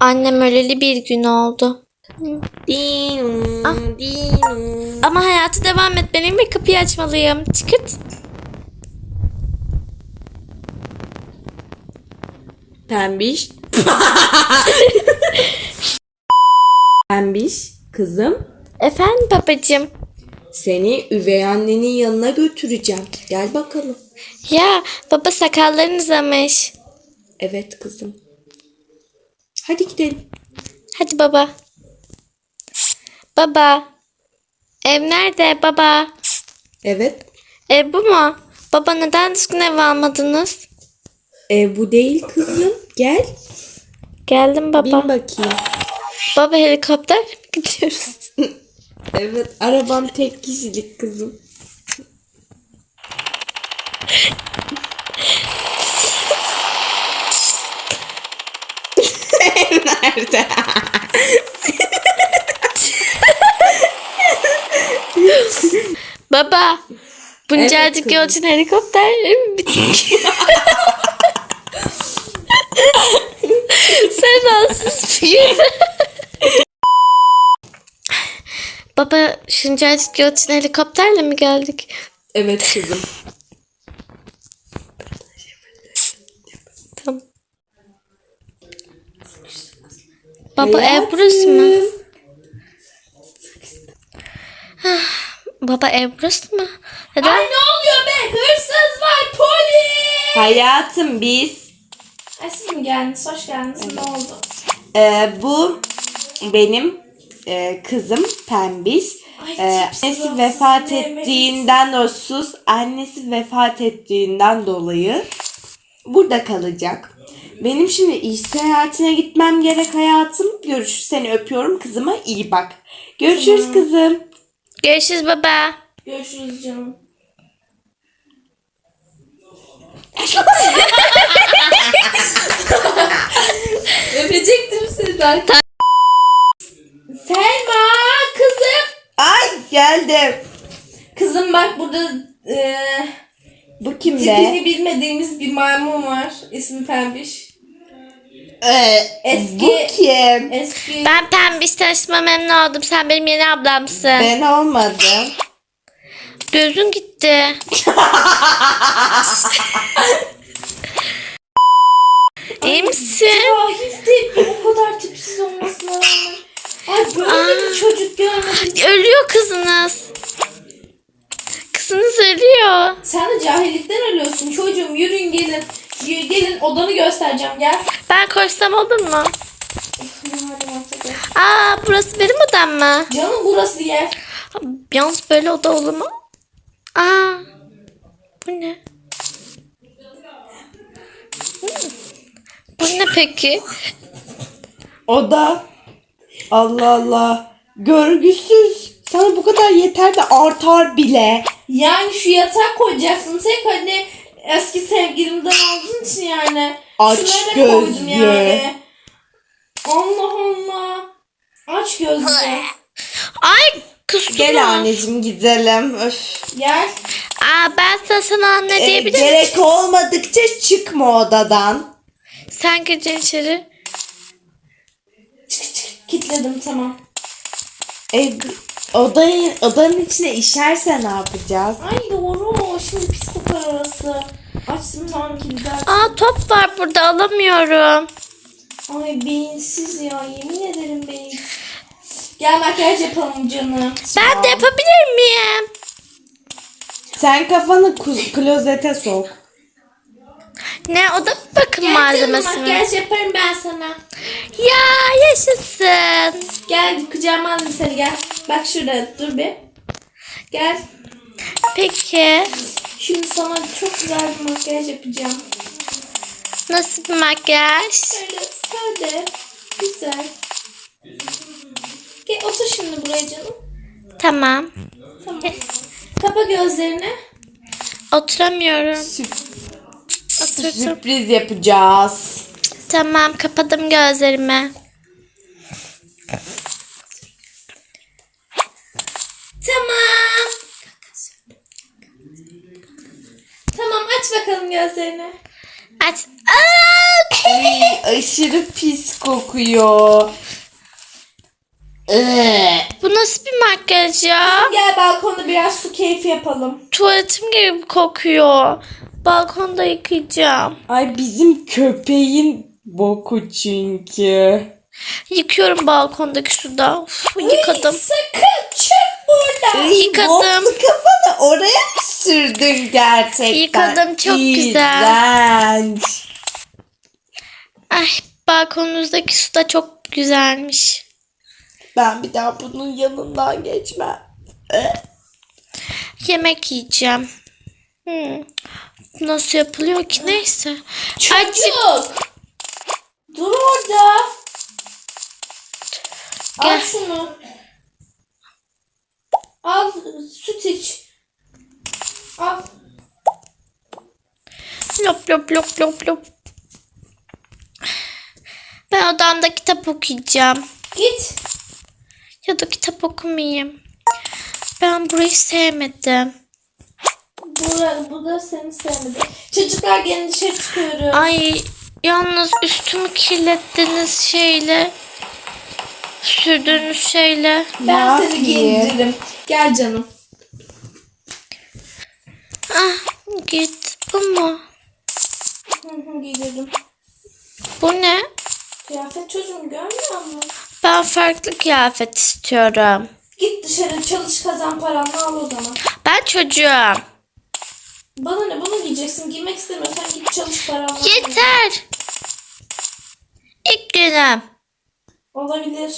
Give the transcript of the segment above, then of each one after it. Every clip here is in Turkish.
Annem öleli bir gün oldu. Ah. Ama hayatı devam etmeliyim ve kapıyı açmalıyım. Çıkırt. Pembiş. Pembiş kızım Efendim babacığım. seni üvey annenin yanına götüreceğim. Gel bakalım. Ya baba sakalların uzamış. Evet kızım. Hadi gidelim. Hadi baba. Baba. Ev nerede baba? Evet. Ev bu mu? Baba neden düzgün ev almadınız? Ev bu değil kızım. Gel. Geldim baba. Bin bakayım. Baba helikopter mi gidiyoruz? Evet arabam tek kişilik kızım. Nerede? baba. Buncacık kızım. yol için helikopter? Sen rahatsız bir Baba şuncacık yol için helikopterle mi geldik? Evet kızım. Tamam. Baba ev burası mı? Hayatım. Baba ev burası mı? Neden? Ay ne oluyor be? Hırsız var polis. Hayatım biz Ay siz mi geldiniz? Hoş geldiniz. Ne oldu? e, bu benim e, kızım Pembiş. Ay, E, annesi vefat ettiğinden dolayı annesi vefat ettiğinden dolayı burada kalacak. Benim şimdi iş seyahatine gitmem gerek hayatım. Görüşürüz. Seni öpüyorum kızıma iyi bak. Görüşürüz kızım. Görüşürüz baba. Görüşürüz canım. Öpecektim seni ben. Selma kızım. Ay geldim. Kızım bak burada e, Bu kim be? tipini bilmediğimiz bir maymun var. İsmi Pembiş. Ee, Eski- Bu kim? Eski Ben pembiş tanışma memnun oldum. Sen benim yeni ablamsın. Ben olmadım. Gözün gitti. İyi misin? Cahildi. O kadar tipsiz olmasına rağmen. Ay böyle bir çocuk görmedim. Ölüyor kızınız. Kızınız ölüyor. Sen de cahillikten ölüyorsun çocuğum. Yürüyün gelin. Y- Gelin odanı göstereceğim gel. Ben koşsam olur mu? Aa burası benim odam mı? Canım burası yer. Yalnız böyle oda olur mu? Aa bu ne? Hmm. Bu ne peki? O da Allah Allah görgüsüz. Sana bu kadar yeter de artar bile. Yani şu yatağa koyacaksın. Tek hani eski sevgilimden aldığın için yani. Aç Şunları koydum gözlü. yani. Allah Allah. Aç gözlü. Ay kustum. Gel anneciğim gidelim. Öf. Gel. Aa ben sana, sana anne Ee, diyebilir miyim? gerek olmadıkça çıkma odadan. Sen gireceksin içeri. Çık çık. Kitledim tamam. E, odayı, odanın içine işerse ne yapacağız? Ay doğru. Şimdi pis kokar orası. Açsın tamam kilidi. Aa top var burada alamıyorum. Ay beyinsiz ya. Yemin ederim beyinsiz. Gel makyaj yapalım canım. Ben de yapabilir miyim? Sen kafanı ku- klozete sok. Ne o da bakım Gel canım malzemesi mi? makyaj yaparım ben sana. Ya yaşasın. Gel kucağıma alayım seni gel. Bak şurada dur bir. Gel. Peki Şimdi sana çok güzel bir makyaj yapacağım. nasıl bir makyaj? Böyle sade, güzel. Gel otur şimdi buraya canım. Tamam. Tamam. Kapa gözlerini. Oturamıyorum. Sürp- Oturdum. sürpriz yapacağız. Tamam kapadım gözlerimi. Tamam. Tamam aç bakalım gözlerini. Aç. Aa! Ay, aşırı pis kokuyor. Bu nasıl bir makyaj ya? Gel balkonda biraz su keyfi yapalım. Tuvaletim gibi kokuyor. Balkonda yıkayacağım. Ay bizim köpeğin boku çünkü. Yıkıyorum balkondaki suda. Uf, yıkadım. Sakın çık buradan. Ay, Yıkadım. boklu kafanı oraya mı sürdün gerçekten? Yıkadım, çok güzel. İğrenç. Ay balkonunuzdaki su da çok güzelmiş. Ben bir daha bunun yanından geçmem. Yemek yiyeceğim. Hmm. Nasıl yapılıyor ki neyse. Çocuk. Dur orada. Al Gel. şunu. Al süt iç. Al. Lop lop lop lop lop. Ben odamda kitap okuyacağım. Git. Ya da kitap okumayayım. Ben burayı sevmedim. Bu, bu da seni sevmedi. Çocuklar gelin dışarı çıkıyoruz. Ay yalnız üstümü kirlettiniz şeyle. Sürdüğünüz şeyle. ben Ne seni giyindiririm. Gel canım. Ah git. Bu mu? Hı hı, giydiririm. Bu ne? Kıyafet çocuğum görmüyor musun? Ben farklı kıyafet istiyorum. Git dışarı çalış kazan paranı al o zaman. Ben çocuğum. Bana ne bunu giyeceksin. Giymek istemiyorsan git çalış paranı al. Yeter. İlk günüm. Olabilir.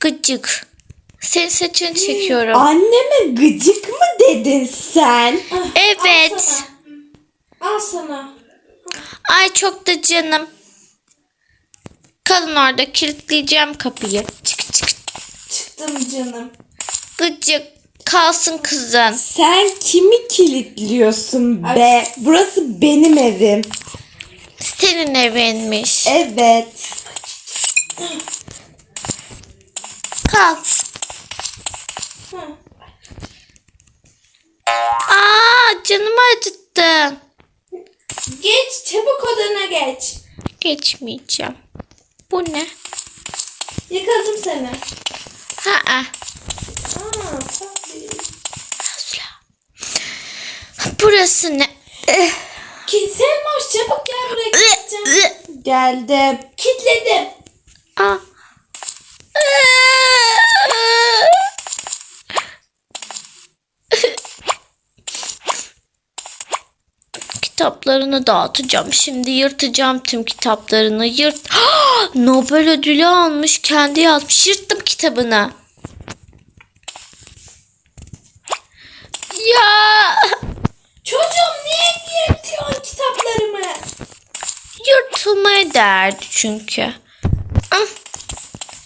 Gıcık. Senin saçını çekiyorum. Anneme gıcık mı dedin sen? Al Evet. sana. Al sana. Ay çok da canım. Kalın orada kilitleyeceğim kapıyı. Çık çık. Çıktım canım. Gıcık. Kalsın kızın. Sen kimi kilitliyorsun be? Burası benim evim. Senin evinmiş. Evet. Kal. Hı. Aa canımı acıttın. Geç çabuk odana geç. Geçmeyeceğim. Bu ne? Yıkadım seni. Ha Aa, tabii. Burası ne? Eh, Ki Selmoş çabuk gel buraya gideceğim. Geldim. Kitledim. Aa. Kitaplarını dağıtacağım. Şimdi yırtacağım tüm kitaplarını. Yırt. Nobel ödülü almış. Kendi yazmış. Yırttım kitabını. Ya Çocuğum niye yırtıyorsun kitaplarımı? yırtılmaya değerdi çünkü. Ah,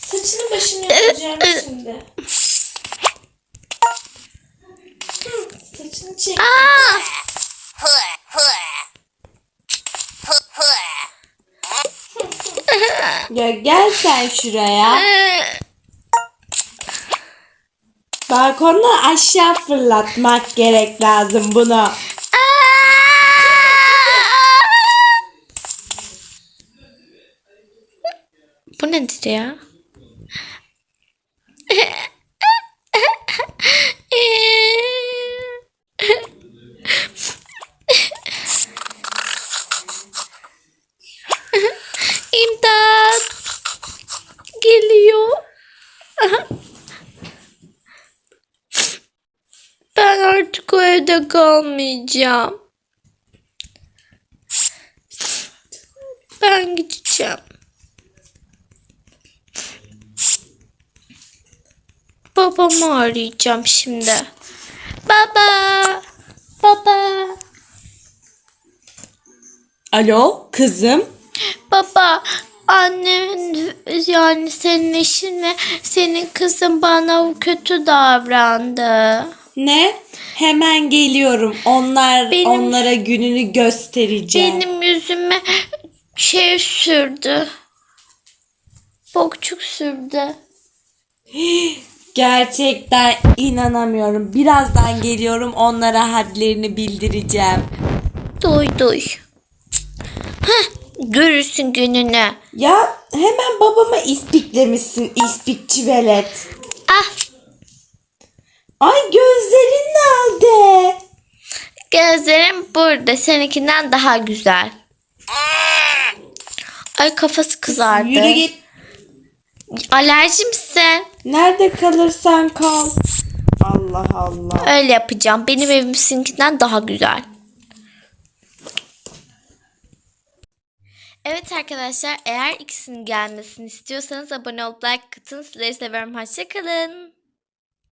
Saçını başını yapacağım şimdi. Saçını çek. Aa! Ya gel sen şuraya. Balkondan aşağı fırlatmak gerek lazım bunu. Bu nedir ya? Evde kalmayacağım. Ben gideceğim. Babamı arayacağım şimdi. Baba! Baba! Alo kızım. Baba! Annen yani senin eşin ve senin kızın bana kötü davrandı. Ne? Hemen geliyorum. Onlar Benim- onlara gününü göstereceğim. Benim yüzüme şey sürdü. Bokçuk sürdü. Gerçekten inanamıyorum. Birazdan geliyorum. Onlara hadlerini bildireceğim. Duy duy. Heh. Görürsün gününü. Ya hemen babama ispiklemişsin ispikçi velet. Ah Ay gözlerin nerede? gözlerim burada. Seninkinden daha güzel. Ay kafası kızardı. Yürü git. Alerji misin? Nerede kalırsan kal. Allah Allah. Öyle yapacağım. Benim evim sizinkinden daha güzel. Evet arkadaşlar eğer ikisinin gelmesini istiyorsanız abone olup like atın. Sizleri seviyorum. Hoşçakalın.